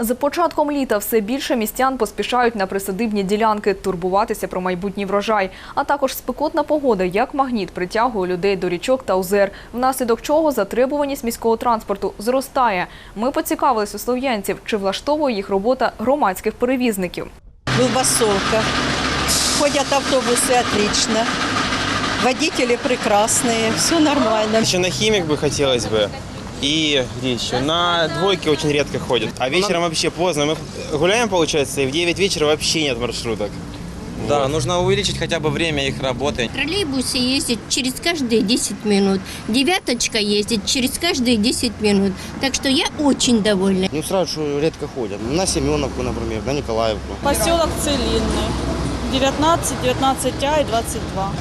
З початком літа все більше містян поспішають на присадибні ділянки турбуватися про майбутній врожай. А також спекотна погода як магніт притягує людей до річок та озер, внаслідок чого затребуваність міського транспорту зростає. Ми поцікавились у слов'янців, чи влаштовує їх робота громадських перевізників. Выбасовка. Ходят автобусы отлично. Водители прекрасные, все нормально. Еще на химик бы хотелось бы. И где еще? На двойке очень редко ходят. А вечером вообще поздно. Мы гуляем, получается, и в 9 вечера вообще нет маршруток. Да, нужно увеличить хотя бы время их работы. В троллейбусе ездит через каждые 10 минут. Девяточка ездит через каждые 10 минут. Так что я очень довольна. Ну, сразу что редко ходят. На Семеновку, например, на Николаевку. Поселок Целинный. 19, 19А и 22.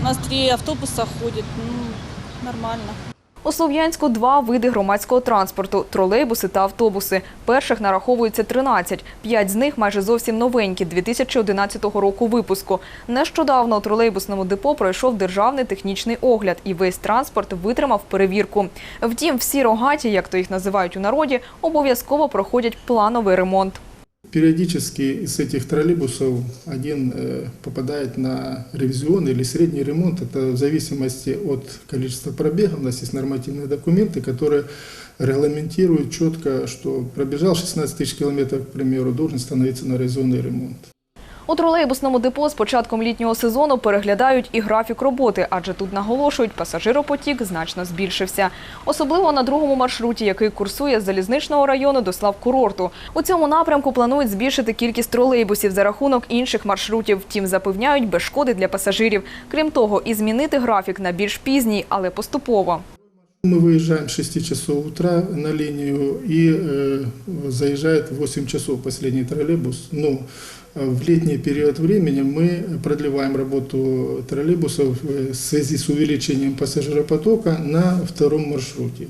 У нас три автобуса ходит. Ну, нормально. У Слов'янську два види громадського транспорту – тролейбуси та автобуси. Перших нараховується 13. П'ять з них майже зовсім новенькі – 2011 року випуску. Нещодавно у тролейбусному депо пройшов державний технічний огляд і весь транспорт витримав перевірку. Втім, всі рогаті, як то їх називають у народі, обов'язково проходять плановий ремонт. Периодически из этих троллейбусов один э, попадает на ревизион или средний ремонт. Это в зависимости от количества пробегов. У нас есть нормативные документы, которые регламентируют четко, что пробежал 16 тысяч километров, к примеру, должен становиться на ревизионный ремонт. У тролейбусному депо з початком літнього сезону переглядають і графік роботи, адже тут наголошують, пасажиропотік значно збільшився. Особливо на другому маршруті, який курсує з залізничного району до Славкурорту. У цьому напрямку планують збільшити кількість тролейбусів за рахунок інших маршрутів. Втім, запевняють без шкоди для пасажирів. Крім того, і змінити графік на більш пізній, але поступово. Мы выезжаем с 6 часов утра на линию и э, заезжает в 8 часов последний троллейбус. Но э, в летний период времени мы продлеваем работу троллейбусов э, в связи с увеличением пассажиропотока на втором маршруте.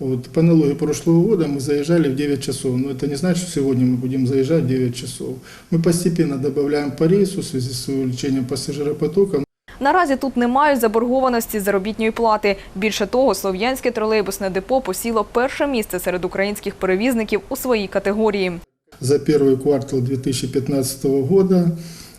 Вот, по аналогии прошлого года мы заезжали в 9 часов, но это не значит, что сегодня мы будем заезжать в 9 часов. Мы постепенно добавляем по рейсу в связи с увеличением пассажиропотока. Наразі тут не мають заборгованості з заробітної плати. Більше того, Слов'янське тролейбусне депо посіло перше місце серед українських перевізників у своїй категорії. за первый квартал 2015 года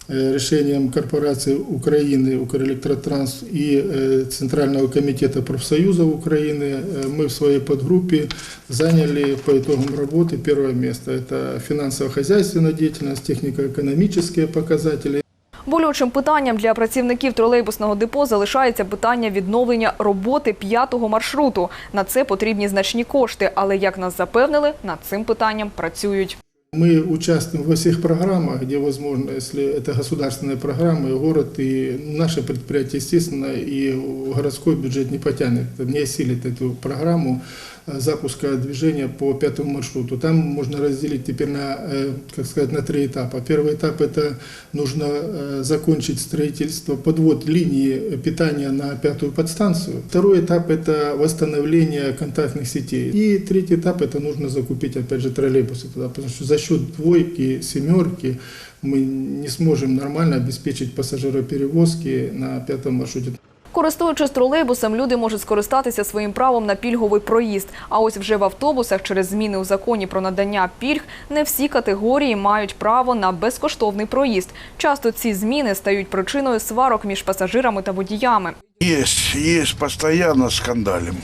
э, решением корпорации Украины, Укрэлектротранс и э, Центрального комитета профсоюзов Украины э, мы в своей подгруппе заняли по итогам работы первое место. Это финансово-хозяйственная деятельность, технико-экономические показатели. Болючим питанням для працівників тролейбусного депо залишається питання відновлення роботи п'ятого маршруту. На це потрібні значні кошти, але як нас запевнили, над цим питанням працюють. Мы участвуем во всех программах, где возможно, если это государственные программы, город и наше предприятие, естественно, и городской бюджет не потянет, не осилит эту программу э, Запуска движения по пятому маршруту. Там можно разделить теперь на, э, как сказать, на три этапа. Первый этап – это нужно э, закончить строительство, подвод линии питания на пятую подстанцию. Второй этап – это восстановление контактных сетей. И третий этап – это нужно закупить, опять же, троллейбусы туда, потому что за счет двойки, семерки мы не сможем нормально обеспечить пассажироперевозки на пятом маршруте. Користуючись тролейбусом, люди можуть скористатися своїм правом на пільговий проїзд. А ось вже в автобусах через зміни у законі про надання пільг не всі категорії мають право на безкоштовний проїзд. Часто ці зміни стають причиною сварок між пасажирами та водіями. Есть, есть, постоянно скандалим.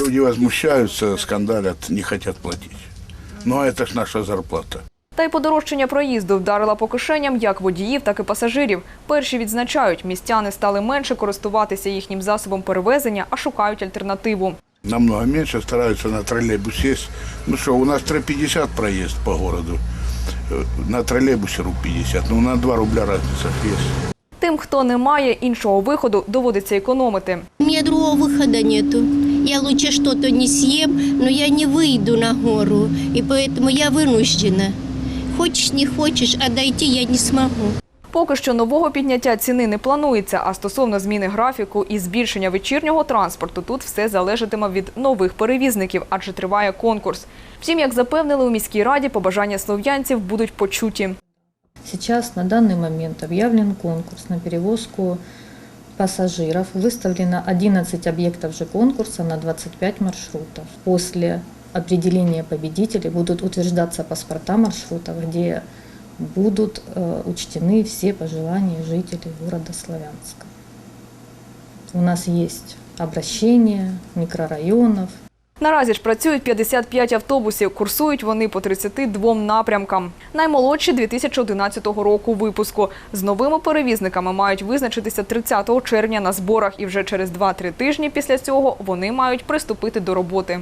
Люди возмущаются, скандалят, не хотят платить. Но это ж наша зарплата. Та й подорожчання проїзду вдарила по кишеням як водіїв, так і пасажирів. Перші відзначають, містяни стали менше користуватися їхнім засобом перевезення, а шукають альтернативу. Намного меньше стараются на троллейбус сесть. Ну что, у нас 3,50 проезд по городу. Э, На троллейбусе руб 50. Ну, на 2 рубля разница есть. Тим, хто не має іншого виходу, доводиться економити. У меня другого выхода нету. Я лучше что-то не съем, но я не выйду на гору. И поэтому я вынуждена. Хочешь, не хочешь, а дойти я не смогу. Поки що нового підняття ціни не планується, а стосовно зміни графіку і збільшення вечірнього транспорту, тут все залежатиме від нових перевізників, адже триває конкурс. Втім, як запевнили у міській раді, побажання слов'янців будуть почуті. Сейчас на данный момент объявлен конкурс на перевозку пассажиров. Выставлено 11 объектов же конкурса на 25 маршрутов. После определения победителей будут утверждаться паспорта маршрутов, где будут э, учтены все пожелания жителей города Славянска. У нас есть обращения микрорайонов, Наразі ж працюють 55 автобусів. Курсують вони по 32 напрямкам. Наймолодші 2011 року випуску. З новими перевізниками мають визначитися 30 червня на зборах, і вже через 2-3 тижні після цього вони мають приступити до роботи.